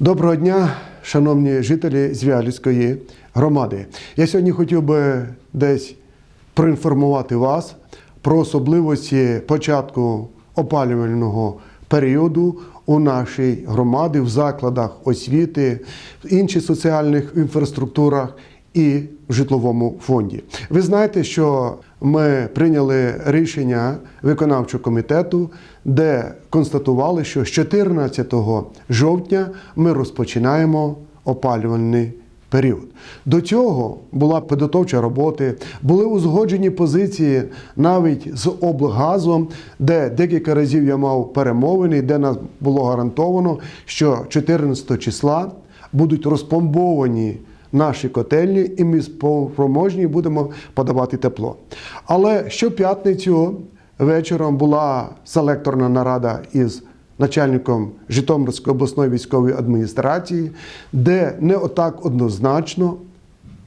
Доброго дня, шановні жителі Звялівської громади. Я сьогодні хотів би десь проінформувати вас про особливості початку опалювального періоду у нашій громаді, в закладах освіти, в інших соціальних інфраструктурах і в житловому фонді. Ви знаєте, що ми прийняли рішення виконавчого комітету, де констатували, що з 14 жовтня ми розпочинаємо опалювальний період. До цього була підготовча робота, були узгоджені позиції навіть з облгазом, де декілька разів я мав перемовини, де нас було гарантовано, що 14 числа будуть розпломбовані наші котельні, і ми спроможні будемо подавати тепло. Але щоп'ятницю вечором була селекторна нарада із начальником Житомирської обласної військової адміністрації, де не отак однозначно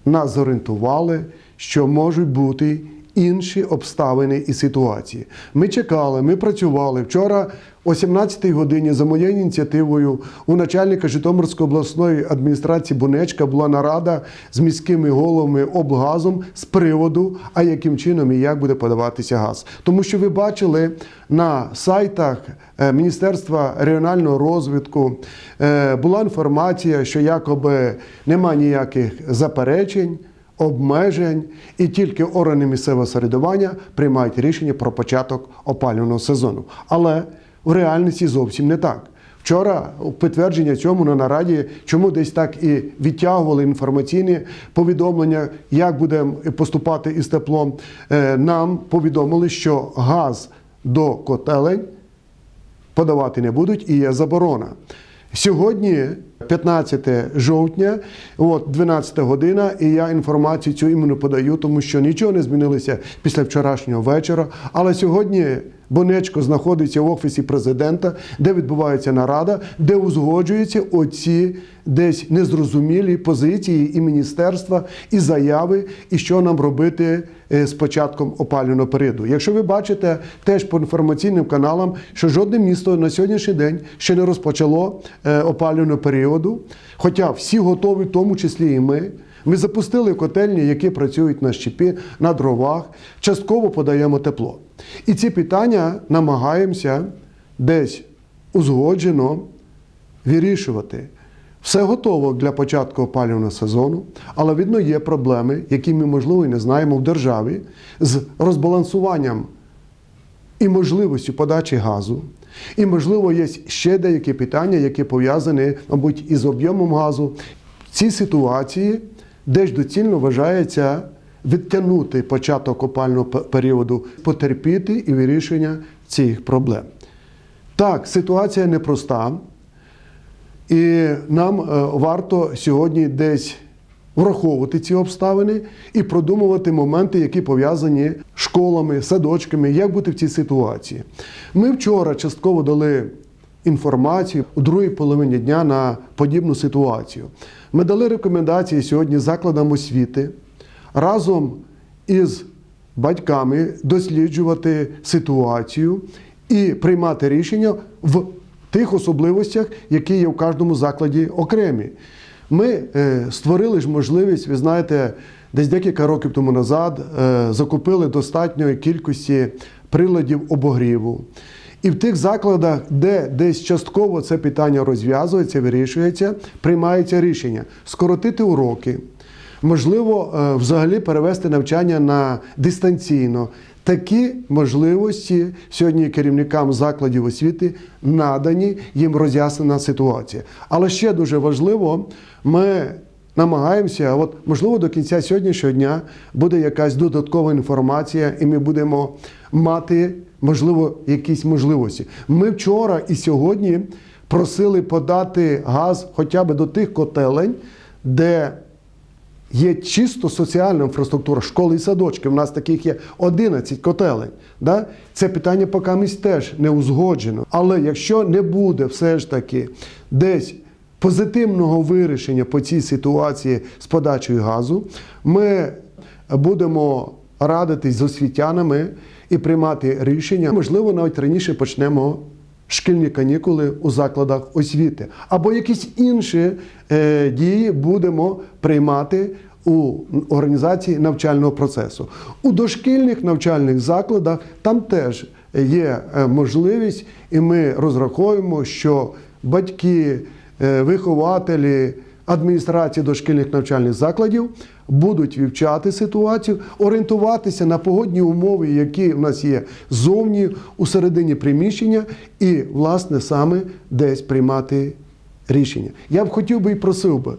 нас зорієнтували, що можуть бути інші обставини і ситуації. Ми чекали, ми працювали. Вчора о 17-й годині за моєю ініціативою у начальника Житомирської обласної адміністрації Бунечка була нарада з міськими головами облгазом з приводу, а яким чином і як буде подаватися газ. Тому що ви бачили на сайтах е, Міністерства регіонального розвитку е, була інформація, що якоби нема ніяких заперечень обмежень, і тільки органи місцевого самоврядування приймають рішення про початок опалювального сезону. Але в реальності зовсім не так. Вчора підтвердження цьому на нараді, чому десь так і відтягували інформаційні повідомлення, як буде поступати із теплом. е, Нам повідомили, що газ до котелень подавати не будуть і є заборона. Сьогодні, 15 жовтня, от 12 година, і я інформацію цю іменно подаю, тому що нічого не змінилося після вчорашнього вечора. Але сьогодні Бонечко знаходиться в офісі президента, де відбувається нарада, де узгоджуються оці десь незрозумілі позиції і міністерства, і заяви, і що нам робити е, з початком опалювального періоду. Якщо ви бачите теж по інформаційним каналам, що жодне місто на сьогоднішній день ще не розпочало е, опалювального періоду, хоча всі готові, в тому числі і ми. Ми запустили котельні, які працюють на щепі, на дровах, частково подаємо тепло. І ці питання намагаємося десь узгоджено вирішувати. Все готово для початку опалювального сезону, але видно, є проблеми, які ми, можливо, і не знаємо в державі з розбалансуванням і можливістю подачі газу. І, можливо, є ще деякі питання, які пов'язані, мабуть, із об'ємом газу. В цій ситуації десь доцільно вважається відтягнути початок опального періоду, потерпіти і вирішення цих проблем. Так, ситуація непроста, і нам е, варто сьогодні десь враховувати ці обставини і продумувати моменти, які пов'язані школами, садочками, як бути в цій ситуації. Ми вчора частково дали інформацію у другій половині дня на подібну ситуацію. Ми дали рекомендації сьогодні закладам освіти разом із батьками досліджувати ситуацію і приймати рішення в тих особливостях, які є в кожному закладі окремі. Ми е, створили ж можливість, ви знаєте, десь декілька років тому назад е, закупили достатньої кількості приладів обогріву. І в тих закладах, де десь частково це питання розв'язується, вирішується, приймається рішення скоротити уроки, можливо, е, взагалі перевести навчання на дистанційно. Такі можливості сьогодні керівникам закладів освіти надані, їм роз'яснена ситуація. Але ще дуже важливо, ми намагаємося, от можливо, до кінця сьогоднішнього дня буде якась додаткова інформація, і ми будемо мати, можливо, якісь можливості. Ми вчора і сьогодні просили подати газ хоча б до тих котелень, де Є чисто соціальна інфраструктура, школи і садочки. У нас таких є 11 котелень. Да? Це питання поки місць теж не узгоджено. Але якщо не буде все ж таки десь позитивного вирішення по цій ситуації з подачею газу, ми будемо радитись з освітянами і приймати рішення. Можливо, навіть раніше почнемо шкільні канікули у закладах освіти, або якісь інші е, дії будемо приймати у організації навчального процесу. У дошкільних навчальних закладах там теж є е, можливість, і ми розраховуємо, що батьки, е, вихователі, адміністрації дошкільних навчальних закладів будуть вивчати ситуацію, орієнтуватися на погодні умови, які в нас є зовні у середині приміщення, і, власне, саме десь приймати рішення. Я б хотів би і просив би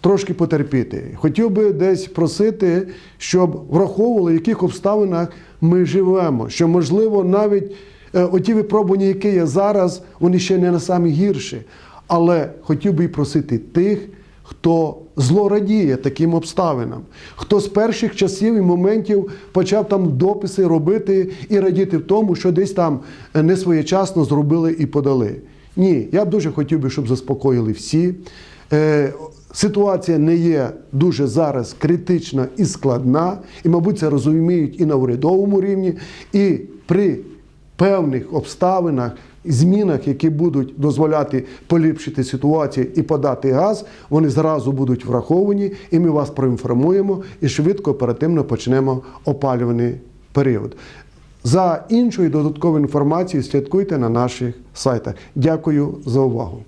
трошки потерпіти. Хотів би десь просити, щоб враховували, в яких обставинах ми живемо. Що, можливо, навіть е, оті випробування, які є зараз, вони ще не на самі гірші. Але хотів би і просити тих, хто злорадіє таким обставинам, хто з перших часів і моментів почав там дописи робити і радіти в тому, що десь там е, не своєчасно зробили і подали. Ні, я б дуже хотів би, щоб заспокоїли всі. Е, Ситуація не є дуже зараз критична і складна, і, мабуть, це розуміють і на урядовому рівні, і при певних обставинах, змінах, які будуть дозволяти поліпшити ситуацію і подати газ, вони зразу будуть враховані, і ми вас проінформуємо і швидко оперативно почнемо опалюваний період. За іншою додатковою інформацією слідкуйте на наших сайтах. Дякую за увагу.